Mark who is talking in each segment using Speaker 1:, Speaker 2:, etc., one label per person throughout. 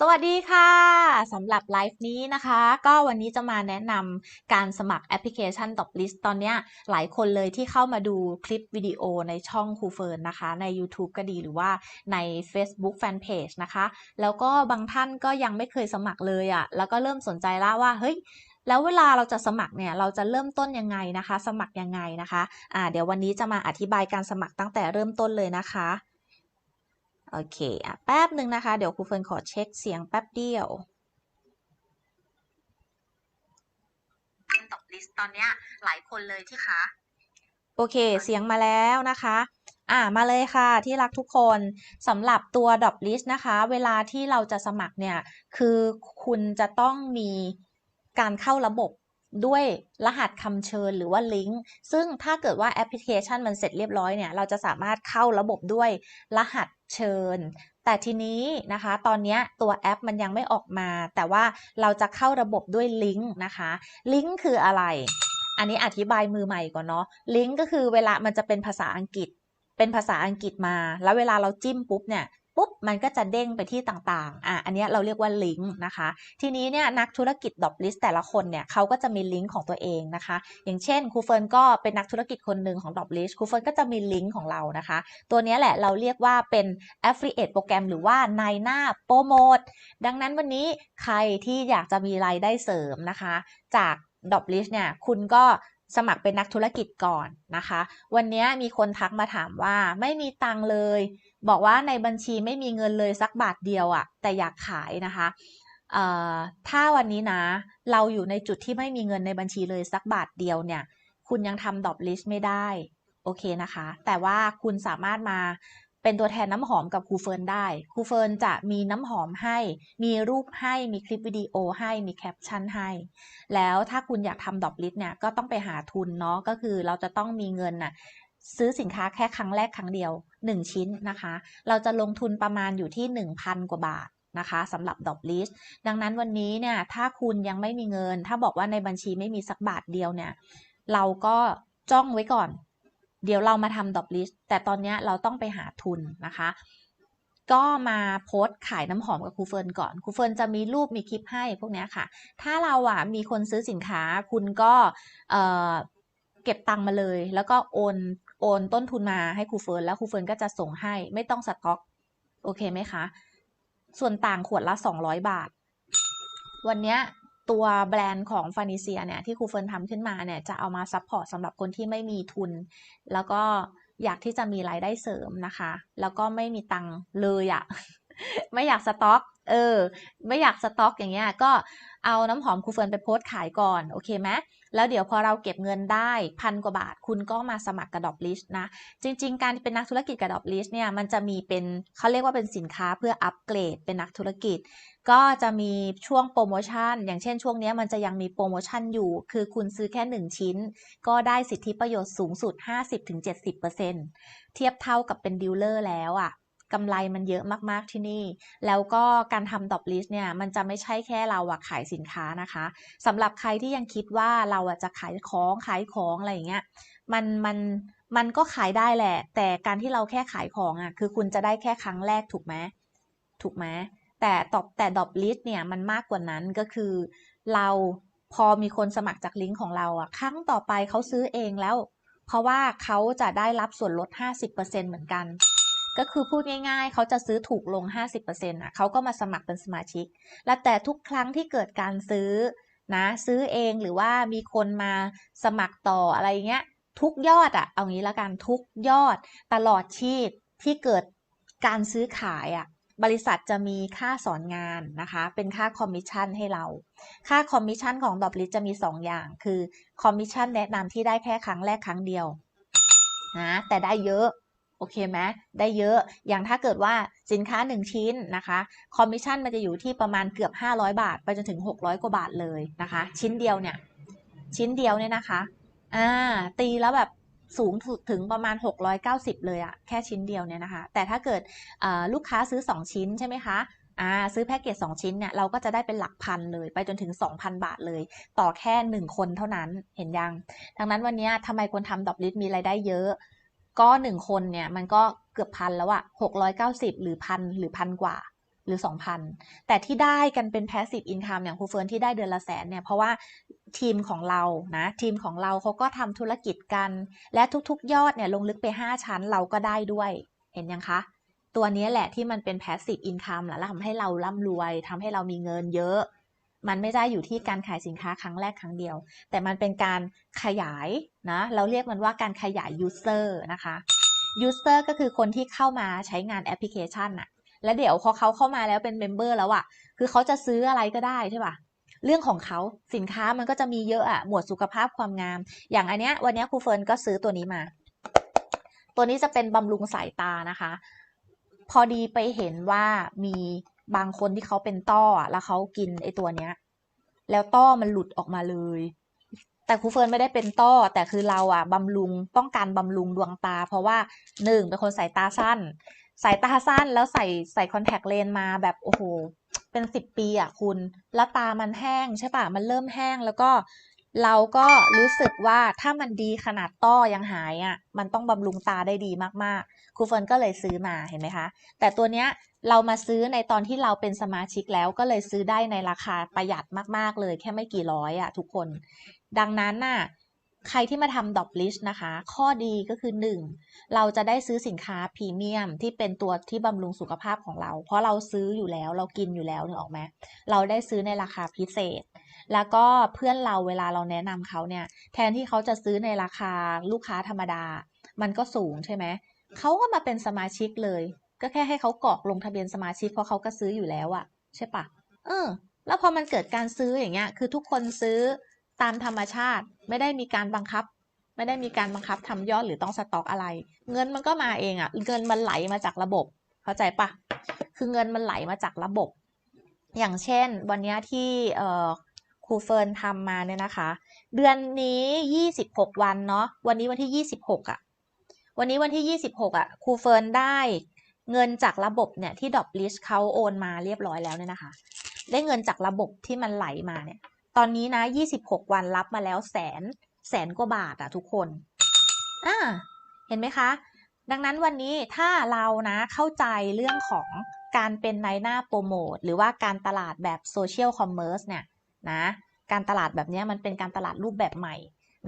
Speaker 1: สวัสดีค่ะสำหรับไลฟ์นี้นะคะ ก็วันนี้จะมาแนะนำการสมัครแอปพลิเคชัน Top List ตอนนี้หลายคนเลยที่เข้ามาดูคลิปวิดีโอในช่องครูเฟิร์นนะคะ ใน YouTube ก็ดีหรือว่าใน Facebook Fanpage นะคะ แล้วก็บางท่านก็ยังไม่เคยสมัครเลยอะ่ะแล้วก็เริ่มสนใจแล้วว่าเฮ้ยแล้วเวลาเราจะสมัครเนี่ยเราจะเริ่มต้นยังไงนะคะ สมัครยังไงนะคะอ่าเดี๋ยววันนี้จะมาอธิบายการสมัครตั้งแต่เริ่มต้นเลยนะคะ โอเคอะแป๊บหนึ่งนะคะ เดี๋ยวครูเฟิร์นขอเช็คเสียงแป๊บเดียวตกลิสต์ตอนเนี้ยหลายคนเลยที่คะโอเค เสียงมาแล้วนะคะ อ่า มาเลยค่ะที่รักทุกคนสำหรับตัวด o p list นะคะ เวลาที่เราจะสมัครเนี่ย คือคุณจะต้องมีการเข้าระบบ ด้วยรหัสคำเชิญหรือว่าลิงก์ซึ่งถ้าเกิดว่าแอปพลิเคชันมันเสร็จเรียบร้อยเนี่ยเราจะสามารถเข้าระบบด้วยรหัสเชิญ แต่ทีนี้นะคะ ตอนนี้ตัวแอปมันยังไม่ออกมา แต่ว่าเราจะเข้าระบบด้วยลิงก์นะคะ ลิงก์คืออะไร อันนี้อธิบายมือใหม่ก่อนเนาะลิงก์ก็คือเวลามันจะเป็นภาษาอังกฤษเป็นภาษาอังกฤษมา แล้วเวลาเราจิ้มปุ๊บเนี่ย ปุ๊บมันก็จะเด้งไปที่ต่างๆ อะอันนี้เราเรียกว่าลิงก์นะคะ ทีนี้เนี่ยนักธุรกิจดอปลิสแต่ละคนเนี่ยเขาก็จะมีลิงก์ของตัวเองนะคะ อย่างเช่นครูเฟิร์นก็เป็นนักธุรกิจคนหนึ่งของดอปลิสครูเฟิร์นก็จะมีลิงก์ของเรานะคะ ตัวนี้แหละเราเรียกว่าเป็น affiliate โปรแกรมหรือว่านายหน้าโปรโมทดังนั้นวันนี้ใครที่อยากจะมีรายได้เสริมนะคะ จากดอปลิสเนี่ยคุณก็ สมัครเป็นนักธุรกิจก่อนนะคะ วันนี้มีคนทักมาถามว่าไม่มีตังเลย บอกว่าในบัญชีไม่มีเงินเลยสักบาทเดียวอะ่ะแต่อยากขายนะคะถ้าวันนี้นะ เราอยู่ในจุดที่ไม่มีเงินในบัญชีเลยสักบาทเดียวเนี่ย คุณยังทำดอปลิสต์ไม่ได้ โอเคนะคะ แต่ว่าคุณสามารถมา เป็นตัวแทนน้ำหอมกับครูเฟิร์นได้ครูเฟิร์นจะมีน้ำหอมให้ มีรูปให้มีคลิปวิดีโอให้มีแคปชั่นให้ แล้วถ้าคุณอยากทำดอกลิสเนี่ยก็ต้องไปหาทุนเนาะก็คือเราจะต้องมีเงินน่ะซื้อสินค้าแค่ครั้งแรกครั้งเดียว 1 ชิ้นนะคะ เราจะลงทุนประมาณอยู่ที่ 1,000 กว่าบาทนะคะสำหรับดอกลิสดังนั้นวันนี้เนี่ยถ้าคุณยังไม่มีเงิน ถ้าบอกว่าในบัญชีไม่มีสักบาทเดียวเนี่ยเราก็จ้องไว้ก่อน เดี๋ยวเรามาทำดอปลิสแต่ตอนนี้เราต้องไปหาทุนนะคะ ก็มาโพสต์ขายน้ำหอมกับครูเฟิร์นก่อนครูเฟิร์นจะมีรูปมีคลิปให้พวกนี้ค่ะ ถ้าเราอะมีคนซื้อสินค้าคุณก็เเก็บตังค์มาเลย แล้วก็โอนโอนต้นทุนมาให้ครูเฟิร์นแล้วครูเฟิร์นก็จะส่งให้ไม่ต้องสต็อกโอเคไหมคะ ส่วนต่างขวดละ 200 บาท วันนี้ ตัวแบรนด์ของฟานิเซียเนี่ยที่ครูเฟิร์นทำขึ้นมาเนี่ยจะเอามาซัพพอร์ตสำหรับคนที่ไม่มีทุน แล้วก็อยากที่จะมีรายได้เสริมนะคะ แล้วก็ไม่มีตังค์เลยอะไม่อยากสต็อก เออ ไม่อยากสต็อกอย่างเงี้ย ก็เอาน้ำหอมครูเฟิร์นไปโพสต์ขายก่อน โอเคไหมแล้วเดี๋ยวพอเราเก็บเงินได้พันกว่าบาท คุณก็มาสมัครกระดอบลิสต์นะ จริง ๆ การเป็นนักธุรกิจกระดอบลิสต์เนี่ย มันจะมีเป็นเขาเรียกว่าเป็นสินค้าเพื่ออัปเกรดเป็นนักธุรกิจ ก็จะมีช่วงโปรโมชั่น อย่างเช่นช่วงนี้มันจะยังมีโปรโมชั่นอยู่ คือคุณซื้อแค่ 1 ชิ้น ก็ได้สิทธิประโยชน์สูงสุด 50-70%เทียบเท่ากับเป็นดีลเลอร์แล้วอะ่ะกำไรมันเยอะมาก ๆ ที่นี่ แล้วก็การทำดอปลิสเนี่ย มันจะไม่ใช่แค่เราอะขายสินค้านะคะ สำหรับใครที่ยังคิดว่าเราอะจะขายของขายของอะไรอย่างเงี้ย มันมันมันก็ขายได้แหละ แต่การที่เราแค่ขายของอะคือคุณจะได้แค่ครั้งแรกถูกไหมถูกไหม แต่ตอบแต่ดอปลิสเนี่ยมันมากกว่านั้นก็คือ เราพอมีคนสมัครจากลิงก์ของเราอะครั้งต่อไปเขาซื้อเองแล้ว เพราะว่าเขาจะได้รับส่วนลด 50%เหมือนกัน ก็คือพูดง่ายๆ เขาจะซื้อถูกลง 50%อะเขาก็มาสมัครเป็นสมาชิก และแต่ทุกครั้งที่เกิดการซื้อนะซื้อเองหรือว่ามีคนมาสมัครต่ออะไรเงี้ยทุกยอดอะเอางี้ละกันทุกยอดตลอดชีพที่เกิดการซื้อขายอะ บริษัทจะมีค่าสอนงานนะคะ เป็นค่าคอมมิชชั่นให้เรา ค่าคอมมิชชั่นของดอบลิสจะมี 2 อย่าง คือคอมมิชชั่นแนะนำที่ได้แค่ครั้งแรกครั้งเดียวนะแต่ได้เยอะโอเคไหมได้เยอะ อย่างถ้าเกิดว่าสินค้า 1 ชิ้นนะคะ คอมมิชชั่นมันจะอยู่ที่ประมาณเกือบ 500 บาท ไปจนถึง 600 กว่าบาทเลยนะคะ ชิ้นเดียวเนี่ย ชิ้นเดียวเนี่ยนะคะ อ่า ตีแล้วแบบ สูงถึงประมาณ 690 เลยอะแค่ชิ้นเดียวเนี่ยนะคะ แต่ถ้าเกิดลูกค้าซื้อ 2 ชิ้นใช่ไหมคะอ่าซื้อแพ็กเกจ2 ชิ้นเนี่ยเราก็จะได้เป็นหลักพันเลย ไปจนถึง 2,000 บาทเลย ต่อแค่ 1 คนเท่านั้นเห็นยัง ดังนั้นวันนี้ทำไมคนทำดอกลิสมีรายได้เยอะ ก็หนึ่งคนเนี่ยมันก็เกือบพันแล้วอะหกร้อยเก้าสิบหรือพันหรือพันกว่า หรือ 2,000 แต่ที่ได้กันเป็น passive income อย่างครูเฟิร์นที่ได้เดือนละแสนเนี่ย เพราะว่าทีมของเรานะทีมของเราเขาก็ทำธุรกิจกัน และทุกๆ ยอดเนี่ยลงลึกไป 5 ชั้นเราก็ได้ด้วยเห็นยังคะ ตัวนี้แหละที่มันเป็น passive income แล้วทำให้เราร่ำรวยทำให้เรามีเงินเยอะ มันไม่ได้อยู่ที่การขายสินค้าครั้งแรกครั้งเดียว แต่มันเป็นการขยายนะเราเรียกมันว่าการขยาย user นะคะ user ก็คือคนที่เข้ามาใช้งานแอปพลิเคชันอะ แล้วเดี๋ยวพอเขาเข้ามาแล้วเป็นเมมเบอร์แล้วอะคือเขาจะซื้ออะไรก็ได้ใช่ปะเรื่องของเขาสินค้ามันก็จะมีเยอะอะหมวดสุขภาพความงาม อย่างอันเนี้ยวันนี้ครูเฟิร์นก็ซื้อตัวนี้มา ตัวนี้จะเป็นบำรุงสายตานะคะ พอดีไปเห็นว่ามีบางคนที่เขาเป็นต้อแล้วเขากินไอตัวเนี้ย แล้วต้อมันหลุดออกมาเลย แต่ครูเฟิร์นไม่ได้เป็นต้อ แต่คือเราอะบำรุงต้องการบำรุงดวงตา เพราะว่าหนึ่งเป็นคนสายตาสั้น สายตาสั้นแล้วใส่ใส่คอนแทคเลนส์มาแบบโอ้โห เป็นสิบปีอะคุณ แล้วตามันแห้งใช่ปะมันเริ่มแห้งแล้วก็เราก็รู้สึกว่าถ้ามันดีขนาดต้อยังหายอะ่ะ มันต้องบำรุงตาได้ดีมากๆ ครูเฟิร์นก็เลยซื้อมาเห็นไหมคะ แต่ตัวเนี้ยเรามาซื้อในตอนที่เราเป็นสมาชิกแล้วก็เลยซื้อได้ในราคาประหยัดมากๆเลย แค่ไม่กี่ร้อยอะ่ะทุกคน ดังนั้นน่ะ ใครที่มาทำดอปลิชนะคะ ข้อดีก็คือ 1. เราจะได้ซื้อสินค้าพรีเมียมที่เป็นตัวที่บำรุงสุขภาพของเรา เพราะเราซื้ออยู่แล้วเรากินอยู่แล้วนึกออกไหมเราได้ซื้อในราคาพิเศษ แล้วก็เพื่อนเราเวลาเราแนะนำเขาเนี่ย แทนที่เขาจะซื้อในราคาลูกค้าธรรมดา มันก็สูงใช่ไหมเขาก็มาเป็นสมาชิกเลย ก็แค่ให้เขากรอกลงทะเบียนสมาชิกเพราะเขาก็ซื้ออยู่แล้วอะใช่ปะเออแล้วพอมันเกิดการซื้ออย่างเงี้ย คือทุกคนซื้อ ตามธรรมชาติไม่ได้มีการบังคับ ไม่ได้มีการบังคับทำยอดหรือต้องสต็อกอะไร เงินมันก็มาเองอะ่ะเงินมันไหลมาจากระบบ เข้าใจปะคือเงินมันไหลมาจากระบบ อย่างเช่น วันนี้ที่ครูเฟิร์นทำมาเนี่ยนะคะ เดือนนี้ยี่สิบหกวันเนาะวันนี้วันที่ยี่สิบหกอะวันนี้วันที่ยี่สิบหกอะครูเฟิร์นได้เงินจากระบบเนี่ยที่ดอปลิสเขาโอนมาเรียบร้อยแล้วเนี่ยนะคะ ได้เงินจากระบบที่มันไหลมาเนี่ย ตอนนี้นะ 26 วันรับมาแล้วแสน แสนกว่าบาทอะทุกคนอ่าเห็นไหมคะ ดังนั้นวันนี้ถ้าเรานะเข้าใจเรื่องของการเป็นนายหน้าโปรโมทหรือว่าการตลาดแบบโซเชียลคอมเมอร์สเนี่ยนะการตลาดแบบนี้มันเป็นการตลาดรูปแบบใหม่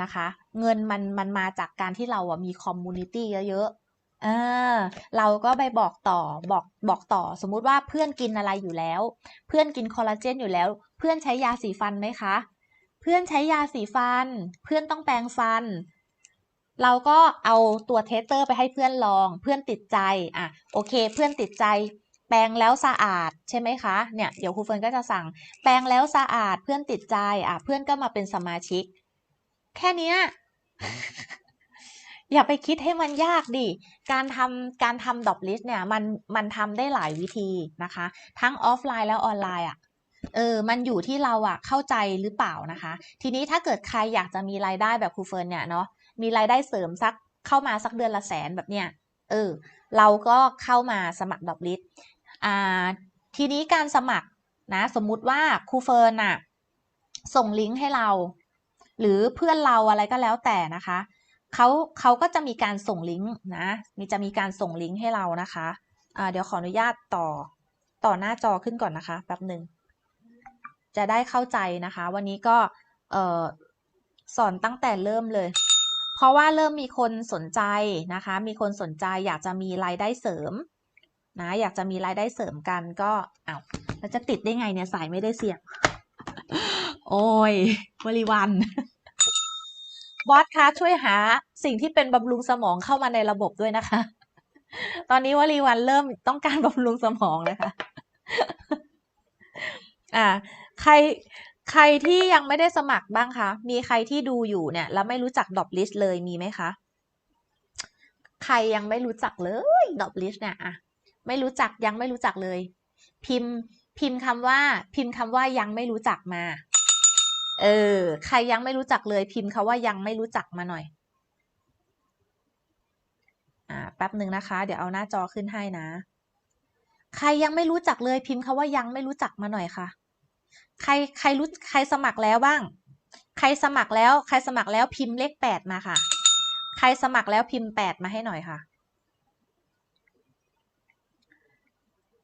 Speaker 1: นะคะ เงินมันมันมาจากการที่เราอะมีคอมมูนิตี้เยอะๆ ออเราก็ไปบอกต่อบอกบอกต่อ สมมุติว่าเพื่อนกินอะไรอยู่แล้ว เพื่อนกินคอลลาเจนอยู่แล้ว เพื่อนใช้ยาสีฟันไหมคะ เพื่อนใช้ยาสีฟัน เพื่อนต้องแปรงฟัน เราก็เอาตัวเทสเตอร์ไปให้เพื่อนลอง เพื่อนติดใจอะโอเค เพื่อนติดใจ แปรงแล้วสะอาดใช่ไหมคะเนี่ยเดี๋ยวครูเฟิร์นก็จะสั่ง แปรงแล้วสะอาด เพื่อนติดใจอะเพื่อนก็มาเป็นสมาชิก แค่นี้ อย่าไปคิดให้มันยากดิ การทำการทำดอปลิสเนี่ยมันมันทำได้หลายวิธีนะคะ ทั้งออฟไลน์แล้วออนไลน์อะเออ มันอยู่ที่เราอะเข้าใจหรือเปล่านะคะ ทีนี้ถ้าเกิดใครอยากจะมีรายได้แบบครูเฟิร์นเนี่ยเนาะ มีรายได้เสริมสักเข้ามาสักเดือนละแสนแบบเนี้ย เออ เราก็เข้ามาสมัครดอกลิสอ่า ทีนี้การสมัครนะ สมมุติว่าครูเฟิร์นอะส่งลิงก์ให้เรา หรือเพื่อนเราอะไรก็แล้วแต่นะคะ เขาเขาก็จะมีการส่งลิงก์นะ มีจะมีการส่งลิงก์ให้เรานะคะอ่าเดี๋ยวขออนุญาตต่อต่อหน้าจอขึ้นก่อนนะคะแป๊บหนึ่งจะได้เข้าใจนะคะ วันนี้ก็สอนตั้งแต่เริ่มเลย เพราะว่าเริ่มมีคนสนใจนะคะ มีคนสนใจอยากจะมีรายได้เสริมนะอยากจะมีรายได้เสริมกันก็เอา้าแล้วจะติดได้ไงเนี่ยสายไม่ได้เสียบ โอ้ยวริวัน บอสคะช่วยหาสิ่งที่เป็นบำรุงสมองเข้ามาในระบบด้วยนะคะ ตอนนี้วลีวันเริ่มต้องการบำรุงสมองนะคะ อ่า ใครใครที่ยังไม่ได้สมัครบ้างคะ มีใครที่ดูอยู่เนี่ย แล้วไม่รู้จักดอปลิสเลยมีไหมคะ ใครยังไม่รู้จักเลยดอปลิสเนี่ยอะไม่รู้จักยังไม่รู้จักเลย พิมพ์พิมพ์คำว่า พิมพ์คำว่ายังไม่รู้จักมา เออ ใครยังไม่รู้จักเลยพิมพ์คำว่ายังไม่รู้จักมาหน่อย อ่า แป๊บหนึ่งนะคะ เดี๋ยวเอาหน้าจอขึ้นให้นะ ใครยังไม่รู้จักเลยพิมพ์คำว่ายังไม่รู้จักมาหน่อยค่ะ ใครใครรู้ใครสมัครแล้วบ้าง ใครสมัครแล้ว ใครสมัครแล้วพิมพ์เลขแปดมาค่ะ ใครสมัครแล้วพิมพ์แปดมาให้หน่อยค่ะ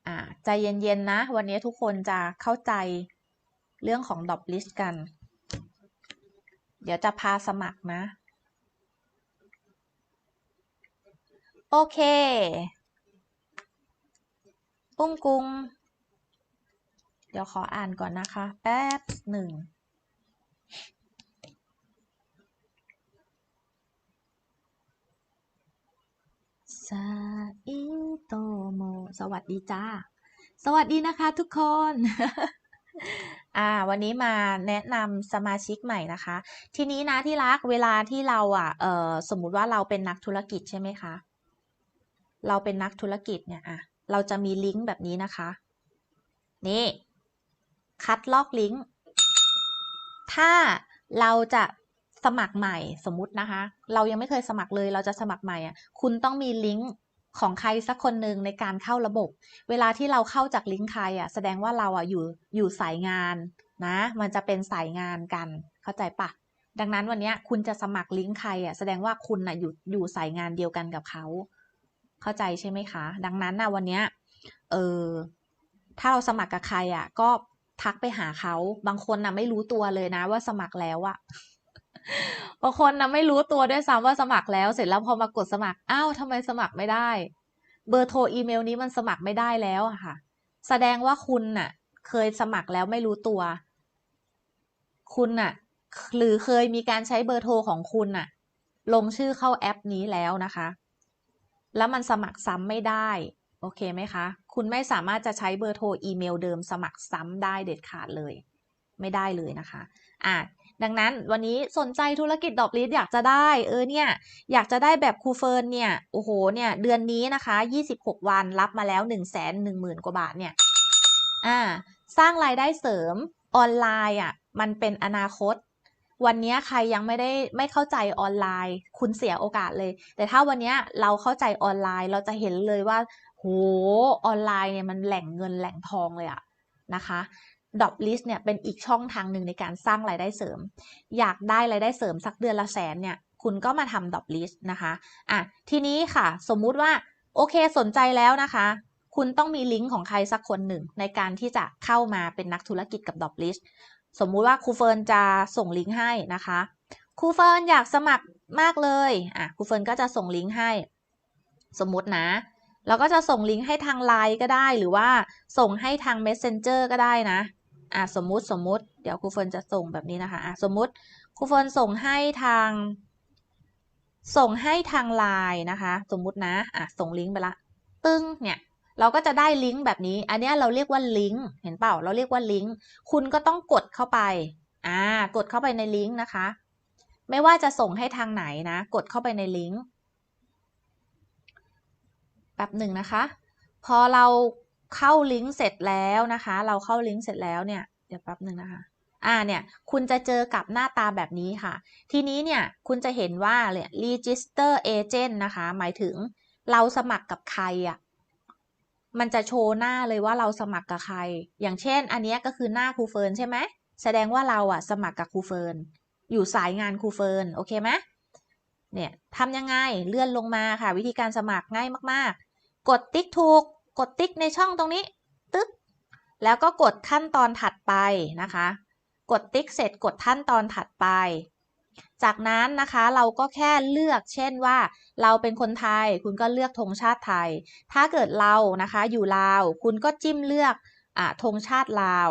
Speaker 1: อ่าใจเย็นๆนะ วันนี้ทุกคนจะเข้าใจเรื่องของดอ p ลิสกัน เดี๋ยวจะพาสมัครนะ โอเค ปุ้งกุง เดี๋ยวขออ่านก่อนนะคะ แป๊บหนึ่งซาอิโตโม สวัสดีจ้า สวัสดีนะคะทุกคน อ่า วันนี้มาแนะนำสมาชิกใหม่นะคะ ทีนี้นะที่รักเวลาที่เราอะเออสมมุติว่าเราเป็นนักธุรกิจใช่ไหมคะ เราเป็นนักธุรกิจเนี่ยอะเราจะมีลิงก์แบบนี้นะคะ นี่ คัดลอกลิงก์ถ้าเราจะสมัครใหม่สมมุตินะคะ เรายังไม่เคยสมัครเลย เราจะสมัครใหม่อะคุณต้องมีลิงก์ ของใครสักคนหนึ่งในการเข้าระบบ เวลาที่เราเข้าจากลิงก์ใครอะแสดงว่าเราอะอยู่อยู่สายงานนะ มันจะเป็นสายงานกันเข้าใจปะดังนั้นวันนี้คุณจะสมัครลิงก์ใครอะแสดงว่าคุณอะอยู่อยู่สายงานเดียวกันกับเขา เข้าใจใช่ไหมคะ ดังนั้นนะวันนี้เออถ้าเราสมัครกับใครอะ ก็ทักไปหาเขา บางคนน่ะไม่รู้ตัวเลยนะว่าสมัครแล้วอะ บางคนนะไม่รู้ตัวด้วยซ้ำว่าสมัครแล้ว เสร็จแล้วพอมากดสมัครอ้าวทำไมสมัครไม่ได้ เบอร์โทรอีเมลนี้มันสมัครไม่ได้แล้วอะค่ะ แสดงว่าคุณน่ะ เคยสมัครแล้วไม่รู้ตัว คุณน่ะ หรือเคยมีการใช้เบอร์โทรของคุณน่ะ ลงชื่อเข้าแอปนี้แล้วนะคะ แล้วมันสมัครซ้ำไม่ได้ โอเคไหมคะ คุณไม่สามารถจะใช้เบอร์โทรอีเมลเดิมสมัครซ้ำได้เด็ดขาดเลย ไม่ได้เลยนะคะ อะ ดังนั้นวันนี้สนใจธุรกิจดอกลิสอยากจะได้ เออเนี่ย อยากจะได้แบบครูเฟิร์นเนี่ย โอ้โหเนี่ย เดือนนี้นะคะ 26 วันรับมาแล้ว 1 1 0 0 0 0 กว่าบาทเนี่ย อ่า สร้างรายได้เสริมออนไลน์อะ มันเป็นอนาคต วันนี้ใครยังไม่ได้ไม่เข้าใจออนไลน์ คุณเสียโอกาสเลย แต่ถ้าวันนี้เราเข้าใจออนไลน์ เราจะเห็นเลยว่า โหออนไลน์เนี่ยมันแหล่งเงินแหล่งทองเลยอะนะคะ ดอ p ลิสเนี่ยเป็นอีกช่องทางหนึ่งในการสร้างรายได้เสริม อยากได้รายได้เสริมสักเดือนละแสนเนี่ยคุณก็มาทำดอ p ลิสนะคะอะทีนี้ค่ะ สมมุติว่าโอเคสนใจแล้วนะคะ คุณต้องมีลิงก์ของใครสักคนหนึ่ง ในการที่จะเข้ามาเป็นนักธุรกิจกับดอ p ลิสสมมุติว่าครูเฟิร์นจะส่งลิงก์ให้นะคะครูเฟิร์นอยากสมัครมากเลยอะครูเฟิร์นก็จะส่งลิงก์ให้ สมมุตินะเราก็จะส่งลิงก์ให้ทางไลน์ก็ได้ หรือว่าส่งให้ทาง Messenger ก็ได้นะ อะสมมุติสมมุติ เดี๋ยวครูเฟิร์นจะส่งแบบนี้นะคะอะสมมุติครูเฟิร์นส่งให้ทาง ส่งให้ทางไลน์นะคะ สมมุตินะอะส่งลิงก์ไปละ ตึ้งเนี่ยเราก็จะได้ลิงก์แบบนี้ อันนี้เราเรียกว่าลิงก์เห็นเปล่า เราเรียกว่าลิงก์คุณก็ต้องกดเข้าไปอ่ากดเข้าไปในลิงก์นะคะ ไม่ว่าจะส่งให้ทางไหนนะ กดเข้าไปในลิงก์แป๊บหนึ่งนะคะ พอเรา เข้าลิงก์เสร็จแล้วนะคะ เราเข้าลิงก์เสร็จแล้วเนี่ย เดี๋ยวแป๊บหนึ่งนะคะ อ่าเนี่ย คุณจะเจอกับหน้าตาแบบนี้ค่ะ ทีนี้เนี่ย คุณจะเห็นว่าเนี่ย register agent นะคะ หมายถึงเราสมัครกับใครอะ่ะ มันจะโชว์หน้าเลยว่าเราสมัครกับใคร อย่างเช่น อันนี้ก็คือหน้าครูเฟิร์นใช่ไหม แสดงว่าเราอะ สมัครกับครูเฟิร์น อยู่สายงานครูเฟิร์น โอเคไหมเนี่ยทำยังไง เลื่อนลงมาค่ะ วิธีการสมัครง่ายมาก ๆ กดติ๊กถูก กดติ๊กในช่องตรงนี้ ตึ๊ก แล้วก็กดขั้นตอนถัดไปนะคะ กดติ๊กเสร็จกดขั้นตอนถัดไป จากนั้นนะคะเราก็แค่เลือกเช่นว่า เราเป็นคนไทยคุณก็เลือกธงชาติไทย ถ้าเกิดเรานะคะอยู่ลาว คุณก็จิ้มเลือกอธงชาติลาว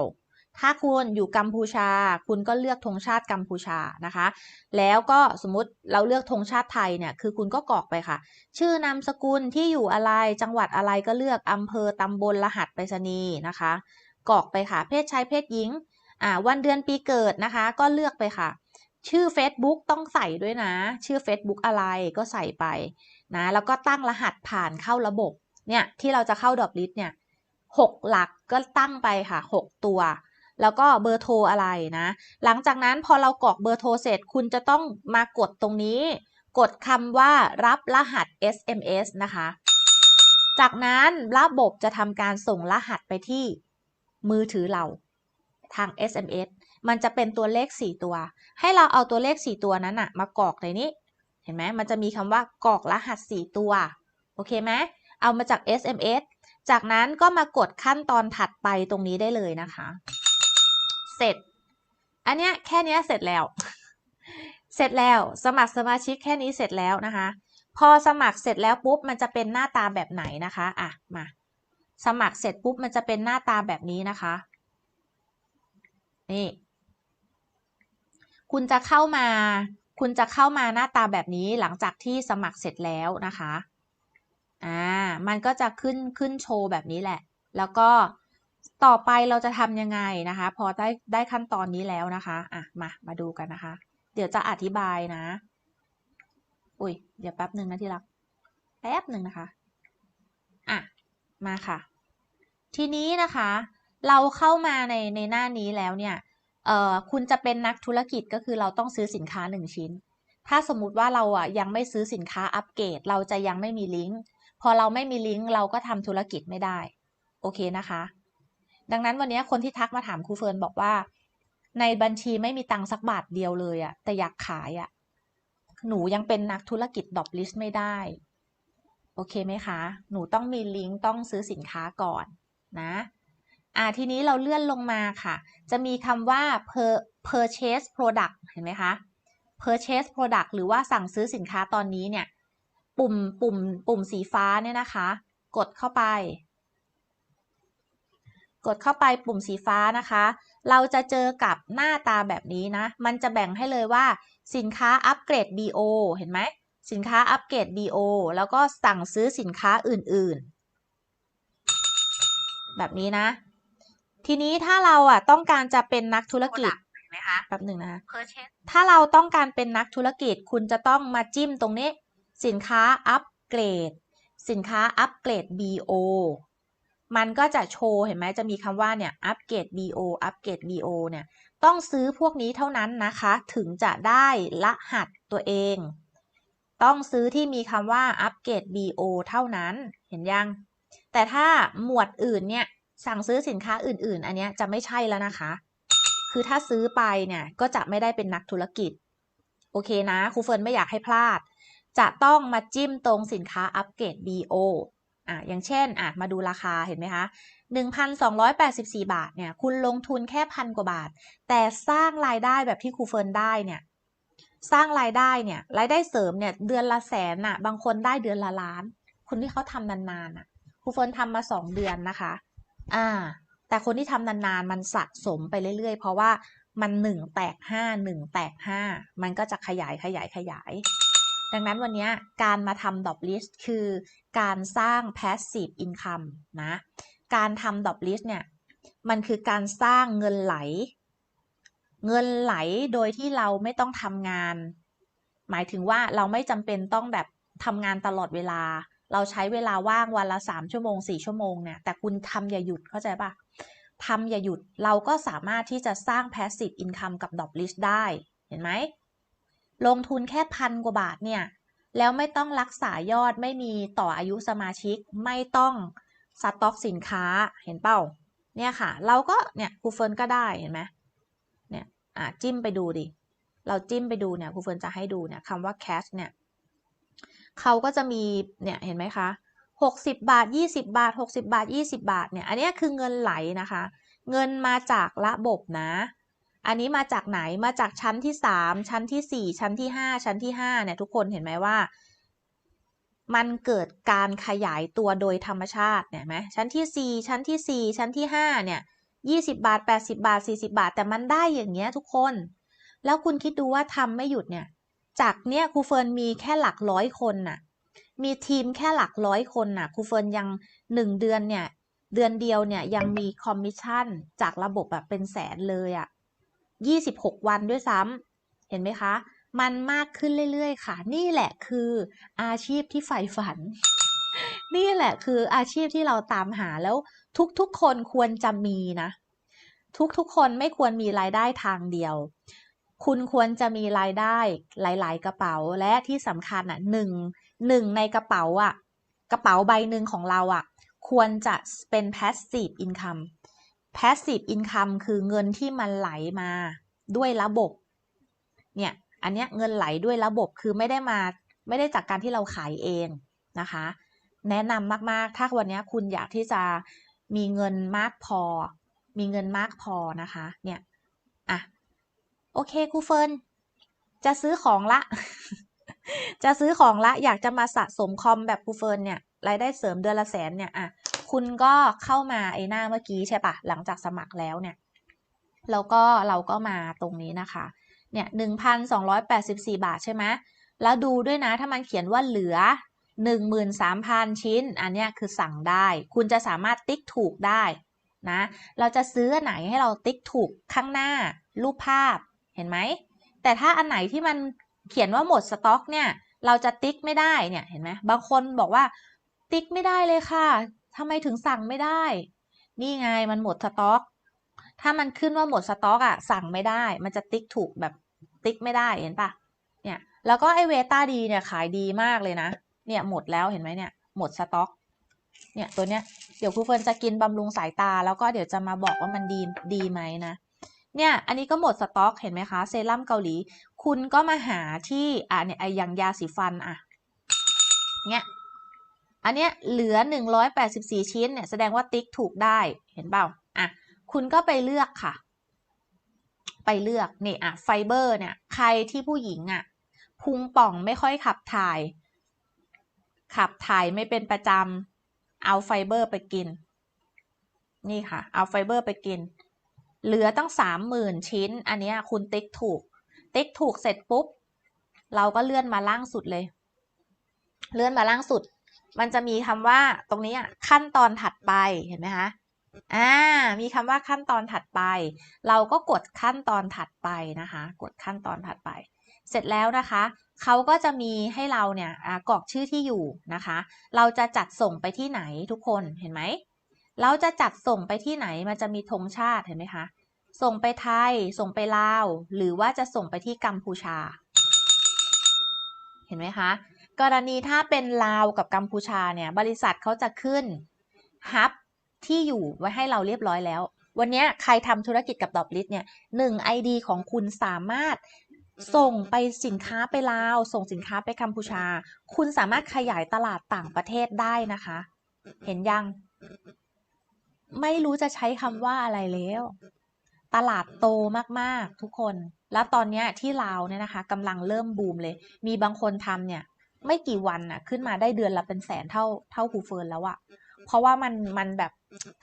Speaker 1: ถ้าคุณอยู่กัมพูชา คุณก็เลือกธงชาติกัมพูชานะคะ แล้วก็สมมติเราเลือกธงชาติไทยเนี่ย คือคุณก็กรอกไปค่ะ ชื่อนามสกุลที่อยู่อะไร จังหวัดอะไรก็เลือกอำเภอตำบลรหัสไปรษณีย์นะคะ กรอกไปค่ะ เพศชายเพศหญิง อ่า วันเดือนปีเกิดนะคะ ก็เลือกไปค่ะ ชื่อ Facebook ต้องใส่ด้วยนะ ชื่อ Facebook อะไรก็ใส่ไปนะ แล้วก็ตั้งรหัสผ่านเข้าระบบ เนี่ย ที่เราจะเข้าดอกลิสเนี่ยหกหลักก็ตั้งไปค่ะหกตัว แล้วก็เบอร์โทรอะไรนะ หลังจากนั้นพอเรากรอกเบอร์โทรเสร็จ คุณจะต้องมากดตรงนี้ กดคำว่ารับรหัส SMS นะคะ จากนั้นระบบจะทำการส่งรหัสไปที่มือถือเราทาง SMS มันจะเป็นตัวเลข 4 ตัว ให้เราเอาตัวเลข 4 ตัวนั้นอะมากรอกในนี้ เห็นไหมมันจะมีคำว่ากรอกรหัส 4 ตัว โอเคไหม เอามาจาก SMS จากนั้นก็มากดขั้นตอนถัดไปตรงนี้ได้เลยนะคะ เสร็จ อันเนี้ยแค่เนี้ยเสร็จแล้ว เสร็จแล้วสมัครสมาชิกแค่นี้เสร็จแล้วนะคะ พอสมัครเสร็จแล้วปุ๊บมันจะเป็นหน้าตาแบบไหนนะคะอะมาสมัครเสร็จปุ๊บมันจะเป็นหน้าตาแบบนี้นะคะ นี่ คุณจะเข้ามา คุณจะเข้ามาหน้าตาแบบนี้หลังจากที่สมัครเสร็จแล้วนะคะ อ่า มันก็จะขึ้นขึ้นโชว์แบบนี้แหละ แล้วก็ ต่อไปเราจะทำยังไงนะคะ พอได้ได้ขั้นตอนนี้แล้วนะคะอะมามาดูกันนะคะ เดี๋ยวจะอธิบายนะ อุ้ยเดี๋ยวแป๊บหนึ่งนะที่รัก แป๊บหนึ่งนะคะอะมาค่ะ ทีนี้นะคะ เราเข้ามาในในหน้านี้แล้วเนี่ยเอ่อคุณจะเป็นนักธุรกิจก็คือเราต้องซื้อสินค้าหนึ่งชิ้น ถ้าสมมุติว่าเราอะยังไม่ซื้อสินค้าอัปเกรด เราจะยังไม่มีลิงก์ พอเราไม่มีลิงก์เราก็ทำธุรกิจไม่ได้ โอเคนะคะ ดังนั้นวันนี้คนที่ทักมาถามครูเฟิร์นบอกว่า ในบัญชีไม่มีตังค์สักบาทเดียวเลยอะแต่อยากขายอะหนูยังเป็นนักธุรกิจดรอปลิสต์ไม่ได้ โอเคไหมคะ หนูต้องมีลิงก์ต้องซื้อสินค้าก่อนนะอ่าทีนี้เราเลื่อนลงมาค่ะ จะมีคำว่า per purchase product เห็นไหมคะ purchase product หรือว่าสั่งซื้อสินค้าตอนนี้เนี่ย ปุ่มปุ่มปุ่มสีฟ้าเนี่ยนะคะ กดเข้าไป กดเข้าไปปุ่มสีฟ้านะคะ เราจะเจอกับหน้าตาแบบนี้นะ มันจะแบ่งให้เลยว่าสินค้าอัปเกรด BO เห็นไหม สินค้าอัปเกรด BO แล้วก็สั่งซื้อสินค้าอื่นๆ แบบนี้นะ ทีนี้ถ้าเราอะต้องการจะเป็นนักธุรกิจ
Speaker 2: เห็นไหมคะ
Speaker 1: แป๊บหนึ่งนะคะ
Speaker 2: purchase
Speaker 1: ถ้าเราต้องการเป็นนักธุรกิจคุณจะต้องมาจิ้มตรงนี้ สินค้าอัปเกรด สินค้าอัปเกรด BO มันก็จะโชว์เห็นไหมจะมีคำว่าเนี่ยอัปเกรด BO อัปเกรด BO เนี่ยต้องซื้อพวกนี้เท่านั้นนะคะ ถึงจะได้รหัสตัวเอง ต้องซื้อที่มีคำว่าอัปเกรด BO เท่านั้นเห็นยัง แต่ถ้าหมวดอื่นเนี่ยสั่งซื้อสินค้าอื่น ๆ อันนี้จะไม่ใช่แล้วนะคะ คือถ้าซื้อไปเนี่ยก็จะไม่ได้เป็นนักธุรกิจ โอเคนะครูเฟิร์นไม่อยากให้พลาด จะต้องมาจิ้มตรงสินค้าอัปเกรด BO อะอย่างเช่นอะมาดูราคาเห็นไหมคะ1,284 บาทเนี่ยคุณลงทุนแค่พันกว่าบาท แต่สร้างรายได้แบบที่ครูเฟิร์นได้เนี่ยสร้างรายได้เนี่ยรายได้เสริมเนี่ยเดือนละแสนน่ะบางคนได้เดือนละล้าน คนที่เขาทำนานๆน่ะครูเฟิร์นทำมาสองเดือนนะคะอ่าแต่คนที่ทำนานๆมันสะสมไปเรื่อยๆ เพราะว่ามันหนึ่งแตกห้าหนึ่งแตกห้ามันก็จะขยายขยายขยาย ดังนั้นวันนี้การมาทำดอ p ลิสต์คือการสร้าง passive income นะ การทำดอ p ลิสต์เนี่ย มันคือการสร้างเงินไหล เงินไหลโดยที่เราไม่ต้องทำงาน หมายถึงว่าเราไม่จำเป็นต้องแบบทำงานตลอดเวลา เราใช้เวลาว่างวันละสามชั่วโมงสี่ชั่วโมงเนี่ย แต่คุณทำอย่าหยุดเข้าใจปะทำอย่าหยุด เราก็สามารถที่จะสร้าง passive income กับ drop list ได้ เห็นไหม ลงทุนแค่พันกว่าบาทเนี่ย แล้วไม่ต้องรักษายอดไม่มีต่ออายุสมาชิกไม่ต้องสต็อกสินค้าเห็นเปล่าเนี่ยค่ะ เราก็เนี่ยครูเฟิร์นก็ได้เห็นไหมเนี่ยอะจิ้มไปดูดิ เราจิ้มไปดูเนี่ยครูเฟิร์นจะให้ดูเนี่ยคำว่า cash เนี่ยเขาก็จะมีเนี่ยเห็นไหมคะหกสิบบาทยี่สิบาทหกสิบาทยี่สิบาทเนี่ยอันนี้คือเงินไหลนะคะ เงินมาจากระบบนะ อันนี้มาจากไหนมาจากชั้นที่สามชั้นที่สี่ชั้นที่ห้าชั้นที่ห้าเนี่ยทุกคนเห็นไหมว่า มันเกิดการขยายตัวโดยธรรมชาติเนี่ยไหมชั้นที่สี่ชั้นที่สี่ชั้นที่ห้าเนี่ยยี่สิบาทแปดสิบาทสี่สิบาท แต่มันได้อย่างเงี้ยทุกคน แล้วคุณคิดดูว่าทำไม่หยุดเนี่ย จากเนี้ยครูเฟิร์นมีแค่หลักร้อยคนน่ะ มีทีมแค่หลักร้อยคนน่ะครูเฟิร์นยังหนึ่งเดือนเนี่ยเดือนเดียวเนี่ยยังมีคอมมิชชั่นจากระบบแบบเป็นแสนเลยอะ่ะ ยี่สิบหกวันด้วยซ้ำเห็นไหมคะ มันมากขึ้นเรื่อยๆ ค่ะ นี่แหละคืออาชีพที่ใฝ่ฝัน นี่แหละคืออาชีพที่เราตามหาแล้วทุกๆ คนควรจะมีนะ ทุกๆ คนไม่ควรมีรายได้ทางเดียว คุณควรจะมีรายได้หลาย ๆ กระเป๋าและที่สำคัญอะหนึ่งหนึ่งในกระเป๋าอะ กระเป๋าใบหนึ่งของเราอะ ควรจะเป็น passive income passive income คือเงินที่มันไหลมาด้วยระบบ เนี่ย อันเนี้ยเงินไหลด้วยระบบคือไม่ได้มาไม่ได้จากการที่เราขายเองนะคะ แนะนำมากๆ ถ้าวันนี้คุณอยากที่จะมีเงินมากพอ มีเงินมากพอนะคะ เนี่ย อะ โอเคครูเฟิร์นจะซื้อของละ จะซื้อของละ อยากจะมาสะสมคอมแบบครูเฟิร์นเนี่ย รายได้เสริมเดือนละแสนเนี่ย อะ คุณก็เข้ามาไอ้หน้าเมื่อกี้ใช่ปะหลังจากสมัครแล้วเนี่ยแล้วก็เราก็มาตรงนี้นะคะ เนี่ยหนึ่งพันสองร้อยแปดสิบสี่บาทใช่ไหมแล้วดูด้วยนะถ้ามันเขียนว่าเหลือหนึ่งหมื่นสามพันชิ้น อันเนี้ยคือสั่งได้ คุณจะสามารถติ๊กถูกได้นะ เราจะซื้ออันไหนให้เราติ๊กถูกข้างหน้า รูปภาพเห็นไหม แต่ถ้าอันไหนที่มันเขียนว่าหมดสต็อกเนี่ย เราจะติ๊กไม่ได้เนี่ยเห็นไหมบางคนบอกว่าติ๊กไม่ได้เลยค่ะ ทำไมถึงสั่งไม่ได้ นี่ไงมันหมดสต็อก ถ้ามันขึ้นว่าหมดสต็อกอะสั่งไม่ได้ มันจะติ๊กถูกแบบติ๊กไม่ได้เห็นปะเนี่ย แล้วก็ไอเวต้าดีเนี่ยขายดีมากเลยนะ เนี่ยหมดแล้วเห็นไหมเนี่ยหมดสต็อก เนี่ยตัวเนี้ยเดี๋ยวครูเฟิร์นจะกินบำรุงสายตา แล้วก็เดี๋ยวจะมาบอกว่ามันดีดีไหมนะเนี่ย อันนี้ก็หมดสต็อกเห็นไหมคะ เซรั่มเกาหลี คุณก็มาหาที่ อะเนี่ยไออย่างยาสีฟันอะ เนี่ย อันเนี้ยเหลือ 184 ชิ้นเนี่ยแสดงว่าติ๊กถูกได้เห็นเปล่าอะคุณก็ไปเลือกค่ะ ไปเลือกนี่อะไฟเบอร์เนี่ยใครที่ผู้หญิงอะพุงป่องไม่ค่อยขับถ่าย ขับถ่ายไม่เป็นประจำเอาไฟเบอร์ไปกิน นี่ค่ะ เอาไฟเบอร์ไปกิน เหลือตั้งสามหมื่นชิ้น อันนี้คุณติ๊กถูก ติ๊กถูกเสร็จปุ๊บ เราก็เลื่อนมาล่างสุดเลย เลื่อนมาล่างสุด มันจะมีคำว่าตรงนี้อะขั้นตอนถัดไปเห็นไหมคะอ่ามีคำว่าขั้นตอนถัดไป เราก็กดขั้นตอนถัดไปนะคะ กดขั้นตอนถัดไป เสร็จแล้วนะคะเขาก็จะมีให้เราเนี่ยกรอกชื่อที่อยู่นะคะ เราจะจัดส่งไปที่ไหนทุกคนเห็นไหมเราจะจัดส่งไปที่ไหนมันจะมีธงชาติเห็นไหมคะส่งไปไทย ส่งไปลาว หรือว่าจะส่งไปที่กัมพูชา เห็นไหมคะ กรณีถ้าเป็นลาวกับกัมพูชาเนี่ย บริษัทเขาจะขึ้นฮับที่อยู่ไว้ให้เราเรียบร้อยแล้ว วันนี้ใครทำธุรกิจกับดอบลิสเนี่ยหนึ่งไอดีของคุณสามารถส่งไปสินค้าไปลาว ส่งสินค้าไปกัมพูชา คุณสามารถขยายตลาดต่างประเทศได้นะคะ เห็นยัง ไม่รู้จะใช้คำว่าอะไรแล้ว ตลาดโตมากๆทุกคน แล้วตอนนี้ที่ลาวเนี่ยนะคะกำลังเริ่มบูมเลย มีบางคนทำเนี่ย ไม่กี่วันน่ะ ขึ้นมาได้เดือนละเป็นแสนเท่าเท่าคูเฟิร์นแล้วอะเพราะว่ามันมันแบบ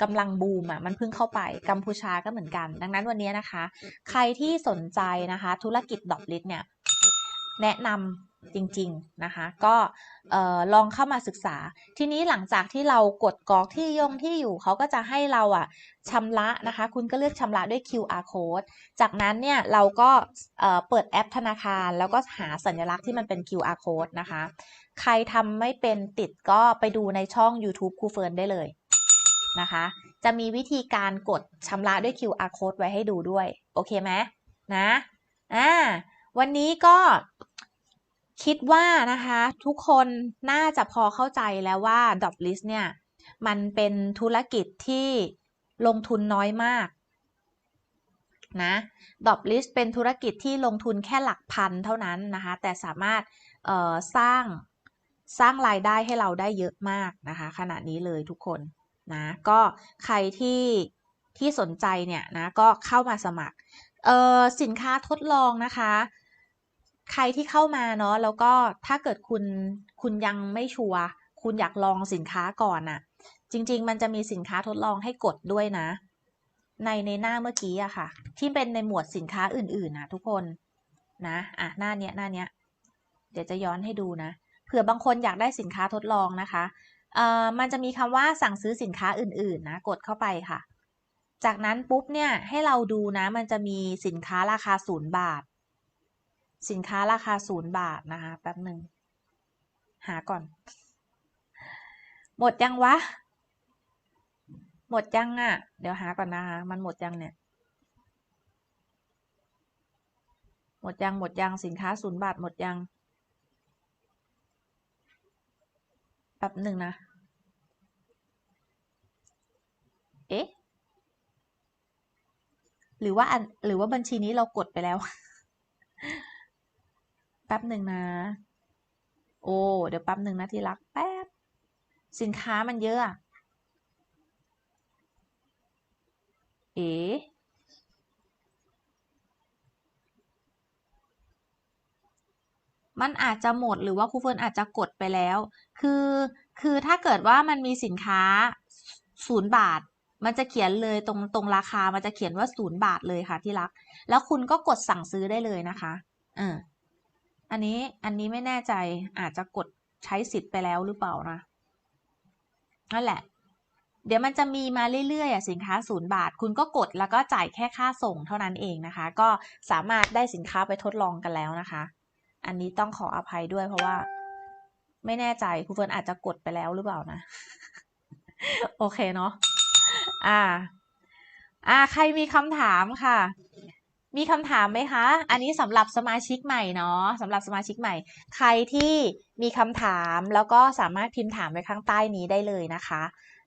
Speaker 1: กำลังบูมอะมันเพิ่งเข้าไปกัมพูชาก็เหมือนกัน ดังนั้นวันนี้นะคะ ใครที่สนใจนะคะ ธุรกิจดอบลิสเนี่ย แนะนำ จริงๆนะคะ ก็ลองเข้ามาศึกษา ทีนี้หลังจากที่เรากดกรอกที่ยงที่อยู่เขาก็จะให้เราอะชำระนะคะ คุณก็เลือกชำระด้วย QR code จากนั้นเนี่ยเราก็เปิดแอปธนาคาร แล้วก็หาสัญลักษณ์ที่มันเป็น QR code นะคะ ใครทำไม่เป็นติดก็ไปดูในช่อง YouTube ครูเฟิร์นได้เลยนะคะ จะมีวิธีการกดชำระด้วย QR code ไว้ให้ดูด้วย โอเคไหมนะอ่าวันนี้ก็ คิดว่านะคะทุกคนน่าจะพอเข้าใจแล้วว่า d o p List เนี่ย มันเป็นธุรกิจที่ลงทุนน้อยมากนะดอ List เป็นธุรกิจที่ลงทุนแค่หลักพันเท่านั้นนะคะ แต่สามารถสร้างสร้างรายได้ให้เราได้เยอะมากนะคะ ขณะนี้เลยทุกคนนะก็ใครที่ที่สนใจเนี่ยนะก็เข้ามาสมัครเออสินค้าทดลองนะคะ ใครที่เข้ามาเนาะแล้วก็ถ้าเกิดคุณคุณยังไม่ชัวร์คุณอยากลองสินค้าก่อนอะจริง ๆ มันจะมีสินค้าทดลองให้กดด้วยนะ ในในหน้าเมื่อกี้อะค่ะ ที่เป็นในหมวดสินค้าอื่นๆนะทุกคนนะอะหน้าเนี้ยหน้าเนี้ยเดี๋ยวจะย้อนให้ดูนะเผื่อบางคนอยากได้สินค้าทดลองนะคะเอ่อมันจะมีคำว่าสั่งซื้อสินค้าอื่นๆนะกดเข้าไปค่ะ จากนั้นปุ๊บเนี่ยให้เราดูนะ มันจะมีสินค้าราคาศูนย์บาท สินค้าราคาศูนย์บาทนะคะแป๊บหนึ่งหาก่อน หมดยังวะ หมดยังอะ่ะ เดี๋ยวหาก่อนนะคะ มันหมดยังเนี่ย หมดยังหมดยังสินค้าศูนย์บาทหมดยังแป๊บหนึ่งนะ เอ๊ะ หรือว่าอันหรือว่าบัญชีนี้เรากดไปแล้ว แป๊บหนึ่งนะ โอ้เดี๋ยวแป๊บหนึ่งนะที่รักแป๊บ สินค้ามันเยอะ เอ๋มันอาจจะหมดหรือว่าครูเฟิร์นอาจจะกดไปแล้ว คือ คือถ้าเกิดว่ามันมีสินค้าศูนย์บาท มันจะเขียนเลยตรง ตรงราคา มันจะเขียนว่าศูนย์บาทเลยค่ะที่รัก แล้วคุณก็กดสั่งซื้อได้เลยนะคะ เออ อันนี้อันนี้ไม่แน่ใจอาจจะกดใช้สิทธิ์ไปแล้วหรือเปล่านะนั่นแหละ เดี๋ยวมันจะมีมาเรื่อยๆอะสินค้าศูนย์บาท คุณก็กดแล้วก็จ่ายแค่ค่าส่งเท่านั้นเองนะคะ ก็สามารถได้สินค้าไปทดลองกันแล้วนะคะ อันนี้ต้องขออภัยด้วยเพราะว่า ไม่แน่ใจครูเฟิร์นอาจจะกดไปแล้วหรือเปล่านะ โอเคเนาะอ่า อ่า ใครมีคำถามค่ะ มีคำถามไหมคะ อันนี้สำหรับสมาชิกใหม่เนาะสำหรับสมาชิกใหม่ ใครที่มีคำถามแล้วก็สามารถพิมพ์ถามไว้ข้างใต้นี้ได้เลยนะคะ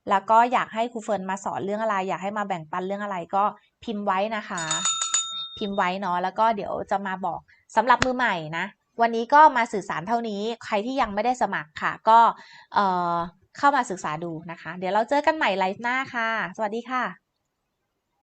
Speaker 1: แล้วก็อยากให้ครูเฟิร์นมาสอนเรื่องอะไร อยากให้มาแบ่งปันเรื่องอะไรก็พิมพ์ไว้นะคะ พิมพ์ไว้เนาะแล้วก็เดี๋ยวจะมาบอกสำหรับมือใหม่นะ วันนี้ก็มาสื่อสารเท่านี้ ใครที่ยังไม่ได้สมัครค่ะ ก็เออเข้ามาศึกษาดูนะคะ เดี๋ยวเราเจอกันใหม่ไลฟ์หน้าค่ะ สวัสดีค่ะ